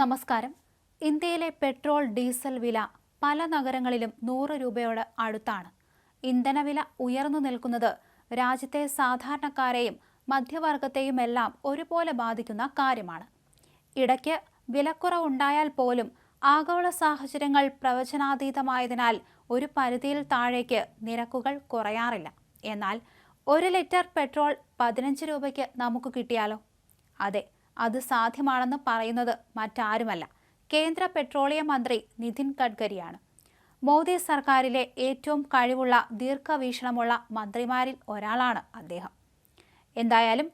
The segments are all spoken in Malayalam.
നമസ്കാരം. ഇന്ത്യയിലെ പെട്രോൾ ഡീസൽ വില പല നഗരങ്ങളിലും നൂറ് രൂപയോട് അടുത്താണ്. ഇന്ധനവില ഉയർന്നു നിൽക്കുന്നത് രാജ്യത്തെ സാധാരണക്കാരെയും മധ്യവർഗത്തെയും എല്ലാം ഒരുപോലെ ബാധിക്കുന്ന കാര്യമാണ്. ഇടയ്ക്ക് വിലക്കുറവുണ്ടായാൽ പോലും ആഗോള സാഹചര്യങ്ങൾ പ്രവചനാതീതമായതിനാൽ ഒരു പരിധിയിൽ താഴേക്ക് നിരക്കുകൾ കുറയാറില്ല. എന്നാൽ ഒരു ലിറ്റർ പെട്രോൾ പതിനഞ്ച് രൂപയ്ക്ക് നമുക്ക് കിട്ടിയാലോ? അതെ അത് സാധ്യമാണെന്ന് പറയുന്നത് മറ്റാരുമല്ല. കേന്ദ്ര പെട്രോളിയം മന്ത്രി നിതിൻ ഗഡ്കരിയാണ്. മോദി സർക്കാരിലെ ഏറ്റവും കഴിവുള്ള ദീർഘവീക്ഷണമുള്ള മന്ത്രിമാരിൽ ഒരാളാണ് അദ്ദേഹം. എന്തായാലും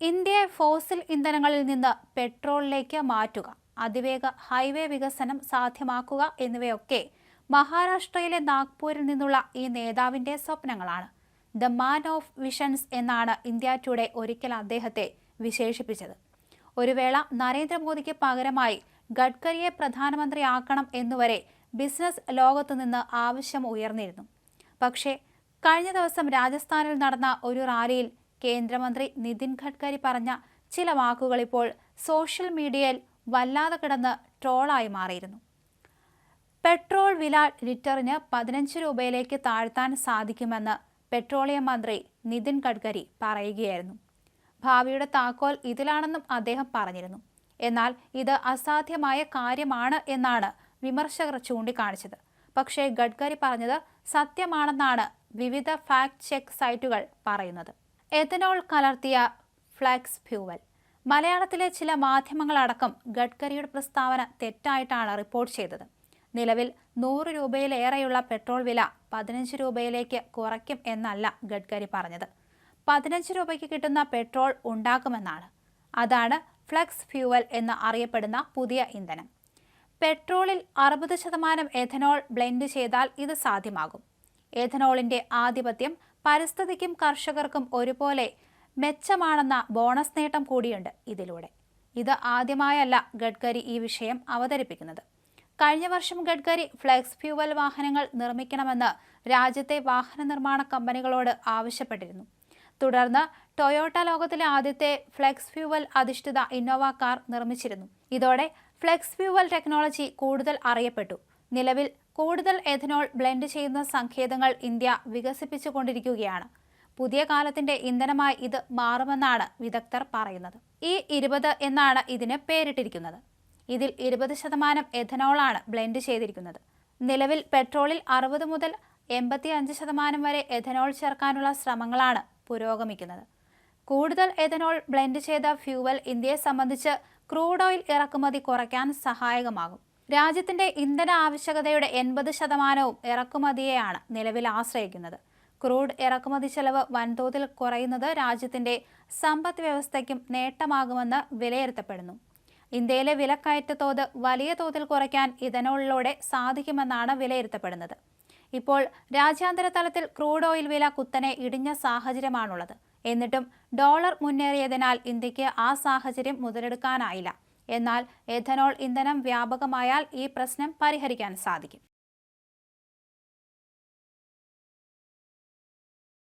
ഇന്ത്യയെ ഫോസിൽ ഇന്ധനങ്ങളിൽ നിന്ന് പെട്രോളിലേക്ക് മാറ്റുക അതിവേഗ ഹൈവേ വികസനം സാധ്യമാക്കുക എന്നിവയൊക്കെ മഹാരാഷ്ട്രയിലെ നാഗ്പൂരിൽ നിന്നുള്ള ഈ നേതാവിന്റെ സ്വപ്നങ്ങളാണ്. ദ മാൻ ഓഫ് വിഷൻസ് എന്നാണ് ഇന്ത്യ ടുഡേ ഒരിക്കൽ അദ്ദേഹത്തെ വിശേഷിപ്പിച്ചത്. ഒരു വേള നരേന്ദ്രമോദിക്ക് പകരമായി ഗഡ്കരിയെ പ്രധാനമന്ത്രിയാക്കണം എന്നുവരെ ബിസിനസ് ലോകത്തു നിന്ന് ആവശ്യം ഉയർന്നിരുന്നു. പക്ഷേ കഴിഞ്ഞ ദിവസം രാജസ്ഥാനിൽ നടന്ന ഒരു റാലിയിൽ കേന്ദ്രമന്ത്രി നിതിൻ ഗഡ്കരി പറഞ്ഞ ചില വാക്കുകൾ ഇപ്പോൾ സോഷ്യൽ മീഡിയയിൽ വല്ലാതെ കിടന്ന് ട്രോളായി മാറിയിരുന്നു. പെട്രോൾ വില ലിറ്ററിന് പതിനഞ്ച് രൂപയിലേക്ക് താഴ്ത്താൻ സാധിക്കുമെന്ന് പെട്രോളിയം മന്ത്രി നിതിൻ ഗഡ്കരി പറയുകയായിരുന്നു. ഭാവിയുടെ താക്കോൽ ഇതിലാണെന്നും അദ്ദേഹം പറഞ്ഞിരുന്നു. എന്നാൽ ഇത് അസാധ്യമായ കാര്യമാണ് എന്നാണ് വിമർശകർ ചൂണ്ടിക്കാണിച്ചത്. പക്ഷേ ഗഡ്കരി പറഞ്ഞത് സത്യമാണെന്നാണ് വിവിധ ഫാക്ട് ചെക്ക് സൈറ്റുകൾ പറയുന്നത്. എഥനോൾ കലർത്തിയ ഫ്ലാക്സ് ഫ്യൂവൽ. മലയാളത്തിലെ ചില മാധ്യമങ്ങളടക്കം ഗഡ്കരിയുടെ പ്രസ്താവന തെറ്റായിട്ടാണ് റിപ്പോർട്ട് ചെയ്തത്. നിലവിൽ നൂറ് രൂപയിലേറെയുള്ള പെട്രോൾ വില പതിനഞ്ച് രൂപയിലേക്ക് കുറയ്ക്കും എന്നല്ല ഗഡ്കരി പറഞ്ഞത്. പതിനഞ്ച് രൂപയ്ക്ക് കിട്ടുന്ന പെട്രോൾ ഉണ്ടാക്കുമെന്നാണ് അതാണ് ഫ്ലക്സ് ഫ്യൂവൽ എന്ന് അറിയപ്പെടുന്ന പുതിയ ഇന്ധനം. പെട്രോളിൽ അറുപത് ശതമാനം എഥനോൾ ബ്ലെൻഡ് ചെയ്താൽ ഇത് സാധ്യമാകും. എഥനോളിന്റെ ആധിപത്യം പരിസ്ഥിതിക്കും കർഷകർക്കും ഒരുപോലെ മെച്ചമാണെന്ന ബോണസ് നേട്ടം കൂടിയുണ്ട് ഇതിലൂടെ. ഇത് ആദ്യമായല്ല ഗഡ്കരി ഈ വിഷയം അവതരിപ്പിക്കുന്നത്. കഴിഞ്ഞ വർഷം ഗഡ്കരി ഫ്ലെക്സ് ഫ്യൂവൽ വാഹനങ്ങൾ നിർമ്മിക്കണമെന്ന് രാജ്യത്തെ വാഹന നിർമ്മാണ കമ്പനികളോട് ആവശ്യപ്പെട്ടിരുന്നു. തുടർന്ന് ടൊയോട്ട ലോകത്തിലെ ആദ്യത്തെ ഫ്ലെക്സ് ഫ്യൂവൽ അധിഷ്ഠിത ഇന്നോവ കാർ നിർമ്മിച്ചിരുന്നു. ഇതോടെ ഫ്ലെക്സ് ഫ്യൂവൽ ടെക്നോളജി കൂടുതൽ അറിയപ്പെട്ടു. നിലവിൽ കൂടുതൽ എഥനോൾ ബ്ലെൻഡ് ചെയ്യുന്ന സങ്കേതങ്ങൾ ഇന്ത്യ വികസിപ്പിച്ചുകൊണ്ടിരിക്കുകയാണ്. പുതിയ കാലത്തിന്റെ ഇന്ധനമായി ഇത് മാറുമെന്നാണ് വിദഗ്ധർ പറയുന്നത്. ഈ ഇരുപത് എന്നാണ് ഇതിന് പേരിട്ടിരിക്കുന്നത്. ഇതിൽ ഇരുപത് ശതമാനം എഥനോളാണ് ബ്ലെൻഡ് ചെയ്തിരിക്കുന്നത്. നിലവിൽ പെട്രോളിൽ അറുപത് മുതൽ എൺപത്തി അഞ്ച് ശതമാനം വരെ എഥനോൾ ചേർക്കാനുള്ള ശ്രമങ്ങളാണ് പുരോഗമിക്കുന്നത്. കൂടുതൽ എഥനോൾ ബ്ലെൻഡ് ചെയ്ത ഫ്യൂവൽ ഇന്ത്യയെ സംബന്ധിച്ച് ക്രൂഡ് ഓയിൽ ഇറക്കുമതി കുറയ്ക്കാൻ സഹായകമാകും. രാജ്യത്തിന്റെ ഇന്ധന ആവശ്യകതയുടെ എൺപത് ശതമാനവും ഇറക്കുമതിയെയാണ് നിലവിൽ ആശ്രയിക്കുന്നത്. ക്രൂഡ് ഇറക്കുമതി ചെലവ് വൻതോതിൽ കുറയുന്നത് രാജ്യത്തിന്റെ സമ്പദ് വ്യവസ്ഥയ്ക്കും നേട്ടമാകുമെന്ന് വിലയിരുത്തപ്പെടുന്നു. ഇന്ത്യയിലെ വിലക്കയറ്റ തോത് വലിയ തോതിൽ കുറയ്ക്കാൻ ഇഥനോളിലൂടെ സാധിക്കുമെന്നാണ് വിലയിരുത്തപ്പെടുന്നത്. ഇപ്പോൾ രാജ്യാന്തര തലത്തിൽ ക്രൂഡ് ഓയിൽ വില കുത്തനെ ഇടിഞ്ഞ സാഹചര്യമാണുള്ളത്. എന്നിട്ടും ഡോളർ മുന്നേറിയതിനാൽ ഇന്ത്യയ്ക്ക് ആ സാഹചര്യം മുതലെടുക്കാനായില്ല. എന്നാൽ എഥനോൾ ഇന്ധനം വ്യാപകമായാൽ ഈ പ്രശ്നം പരിഹരിക്കാൻ സാധിക്കും.